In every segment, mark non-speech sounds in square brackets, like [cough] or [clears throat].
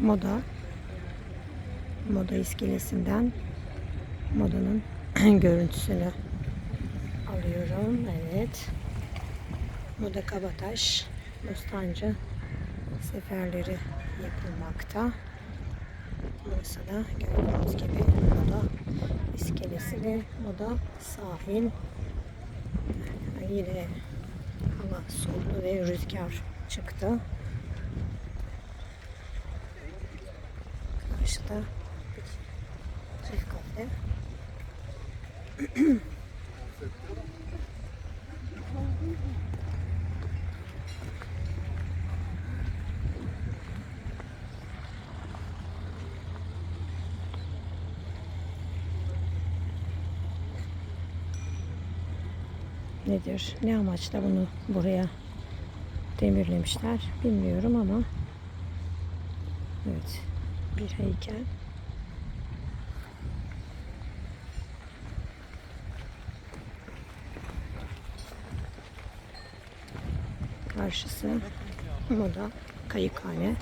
Moda Moda iskelesinden modanın [clears throat] görüntüsünü alıyorum. Evet. Moda Kabataş Bostancı seferleri yapılmakta. Burası da gördüğünüz gibi moda iskelesi ve moda sahil. Yine hava soğuklu ve rüzgar çıktı. Karşıda bir çift kafe. Nedir? Ne amaçla bunu buraya demirlemişler bilmiyorum ama evet bir heykel. Karşısı moda kayıkhane.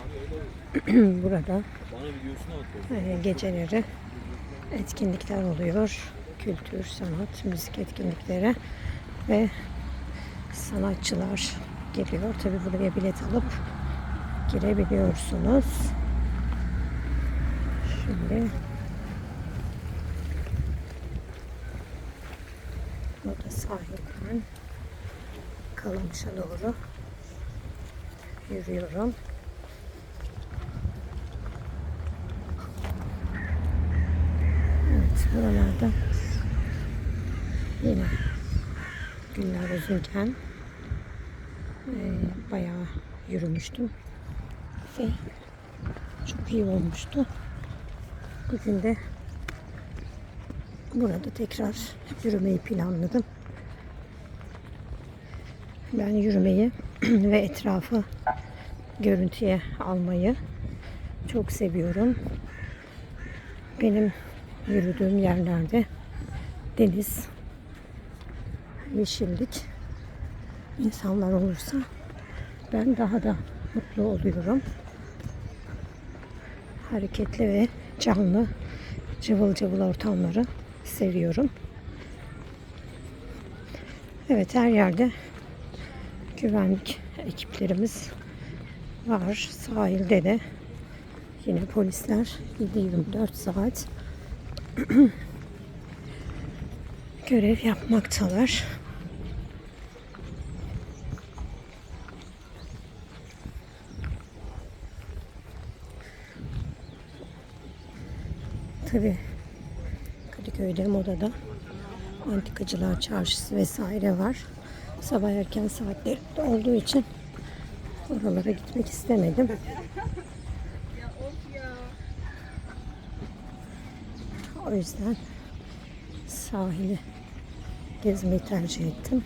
[clears throat] Burada e, geceleri etkinlikler oluyor. Kültür, sanat, müzik etkinlikleri ve sanatçılar geliyor. Tabi buraya bilet alıp girebiliyorsunuz. Şimdi burada sahilden Kalamış'a doğru yürüyorum. Evet buralarda yine günler uzunken e, bayağı yürümüştüm ve çok iyi olmuştu. Bugün de burada tekrar yürümeyi planladım. Ben yürümeyi [clears throat] ve etrafı görüntüye almayı çok seviyorum. Benim yürüdüğüm yerlerde deniz, yeşillik insanlar olursa ben daha da mutlu oluyorum. Hareketli ve canlı cıvıl cıvıl ortamları seviyorum. Evet her yerde güvenlik ekiplerimiz var. Sahilde de yine polisler 7-24 saat [clears throat] görev yapmaktalar. Tabi Kadıköy'de Moda'da antikacılar çarşısı vesaire var. Sabah erken saatlerinde olduğu için oralara gitmek istemedim. O yüzden sahili gezmeyi tercih ettim.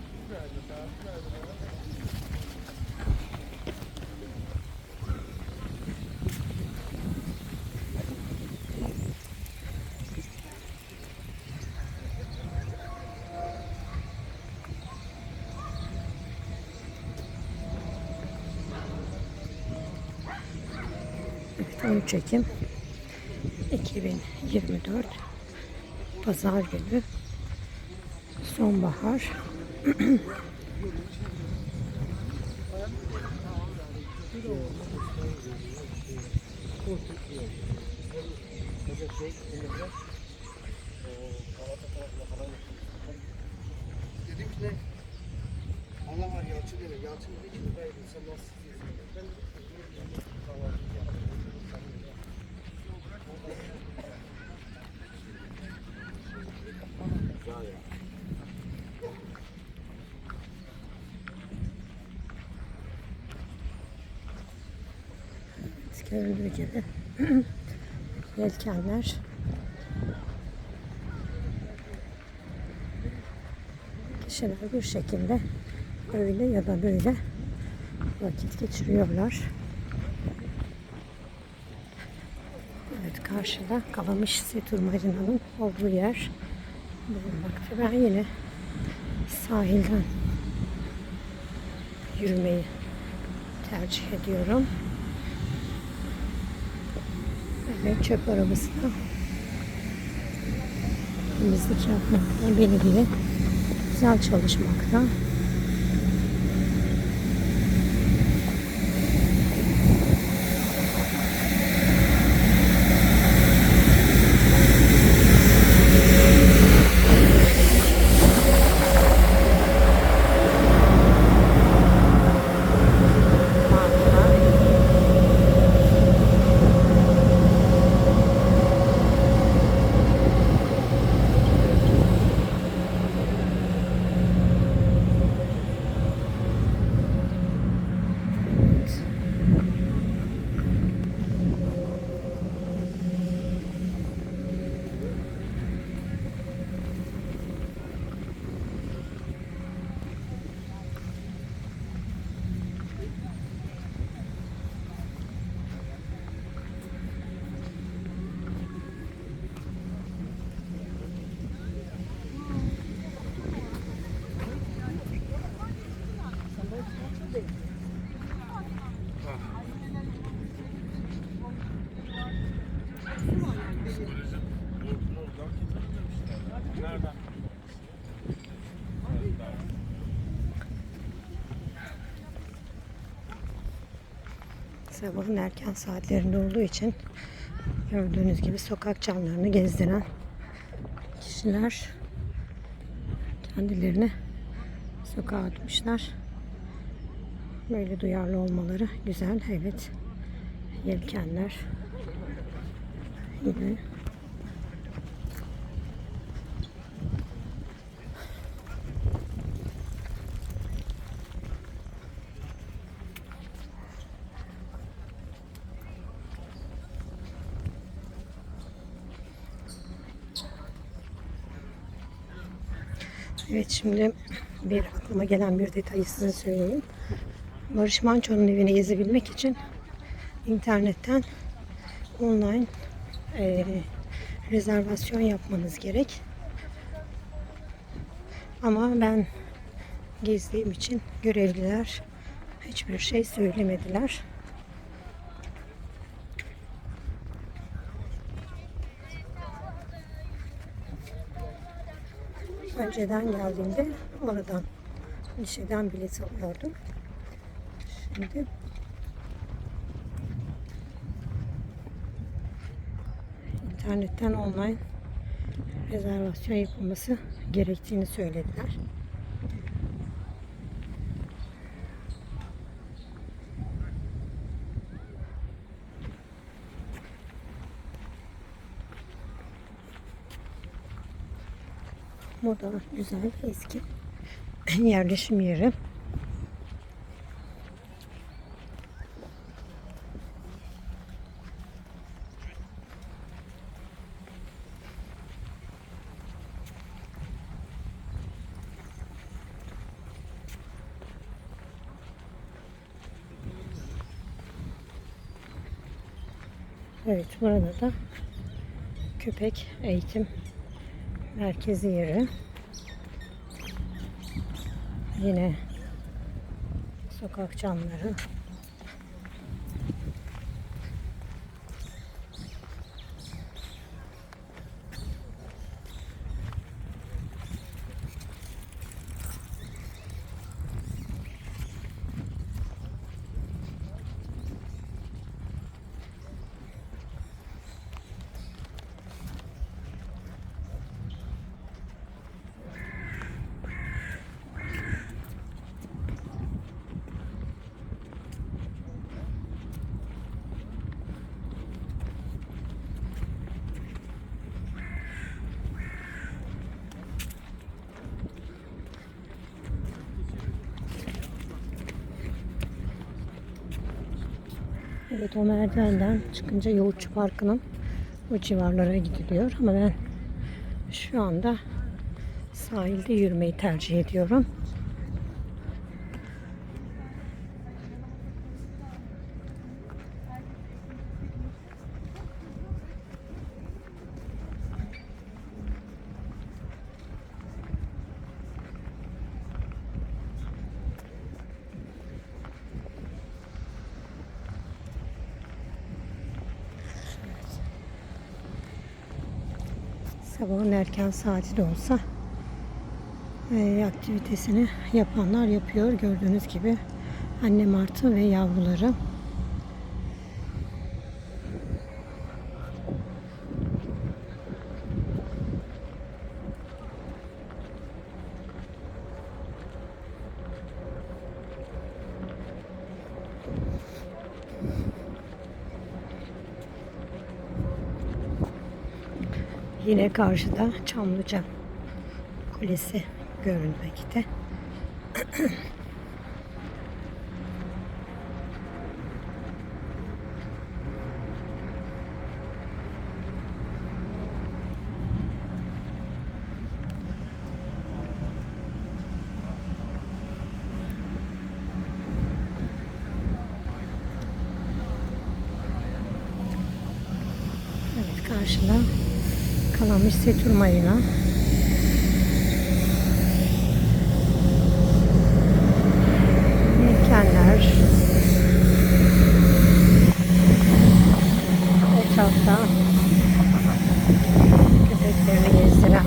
Evet, 13 Ekim 2024 Pazar günü sonbahar? Allah var Yalçın dedi. Yalçın dedi ki buradaydı. Sen nasıl izliyorsun? Ben görüldüğü gibi [clears throat] yelkenler kişiler bir şekilde öyle ya da böyle vakit geçiriyorlar. Evet karşıda Kalamış Setur Marina'nın olduğu yer bulunmakta. Ben yine sahilden yürümeyi tercih ediyorum. Ve çöp arabası da temizlik yapmakta. Belediye güzel çalışmakta. Sabahın erken saatlerinde olduğu için gördüğünüz gibi sokak camlarını gezdiren kişiler kendilerini sokağa atmışlar. Böyle duyarlı olmaları güzel. Evet. Yelkenler. Yine Evet şimdi bir aklıma gelen bir detayı size söyleyeyim. Barış Manço'nun evini gezebilmek için internetten online eee, rezervasyon yapmanız gerek. Ama ben gezdiğim için görevliler hiçbir şey söylemediler. Önceden geldiğimde oradan şeyden bilet alıyordum. Şimdi internetten online rezervasyon yapılması gerektiğini söylediler. Bu da güzel eski yerleşim yeri. Evet burada da köpek eğitim merkezi yeri. Yine sokak camları. Evet o merdivenden çıkınca Yoğurtçu Parkı'nın o civarlara gidiliyor. Ama ben şu anda sahilde yürümeyi tercih ediyorum. Sabahın erken saati de olsa e, aktivitesini yapanlar yapıyor. Gördüğünüz gibi anne martı ve yavruları. Yine karşıda Çamlıca Kulesi görülmekte. [clears throat] Evet karşıda Kalamış Setur Marina. Yelkenler. Etrafta köpeklerini gezdiren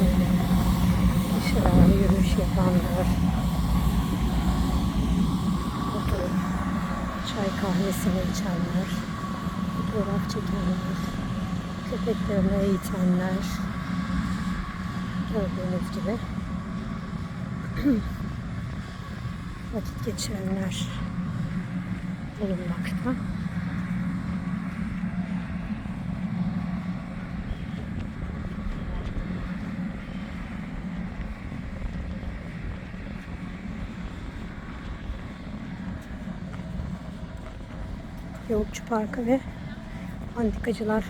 kişiler, yürüyüş yapanlar. Çay kahvesini içenler, fotoğraf çekenler, köpeklerini eğitenler. Gördüğünüz gibi [clears throat] vakit geçirenler bulunmakta. Yoğurtçu Parkı ve Antikacılar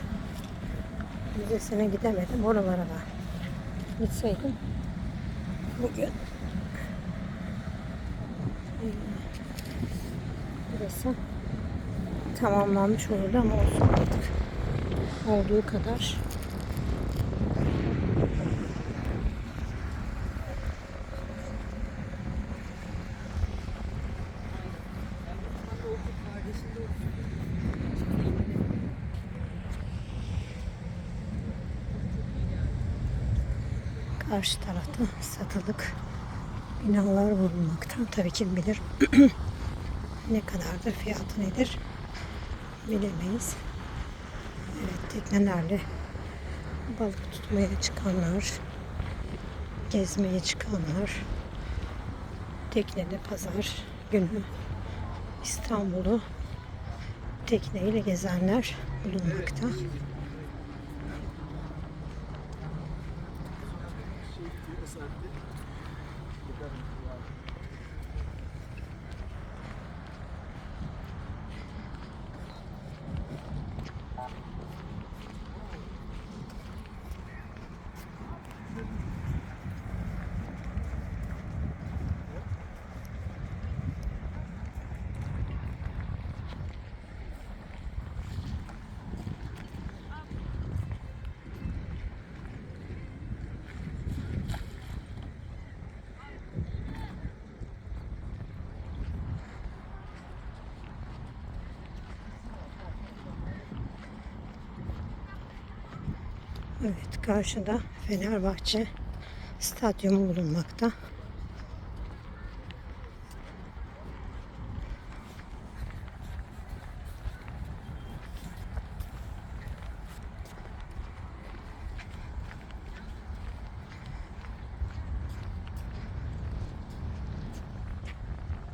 Müzesi'ne gidemedim. Oralara da gitseydim. Bugün. Burası tamamlanmış olurdu ama olsun artık. Olduğu kadar karşı tarafta satılık binalar bulunmakta. Tabii kim bilir [clears throat] ne kadardır, fiyatı nedir bilemeyiz. Evet, teknelerle balık tutmaya çıkanlar, gezmeye çıkanlar, teknede pazar günü İstanbul'u tekneyle gezenler bulunmakta. Evet karşıda Fenerbahçe stadyumu bulunmakta.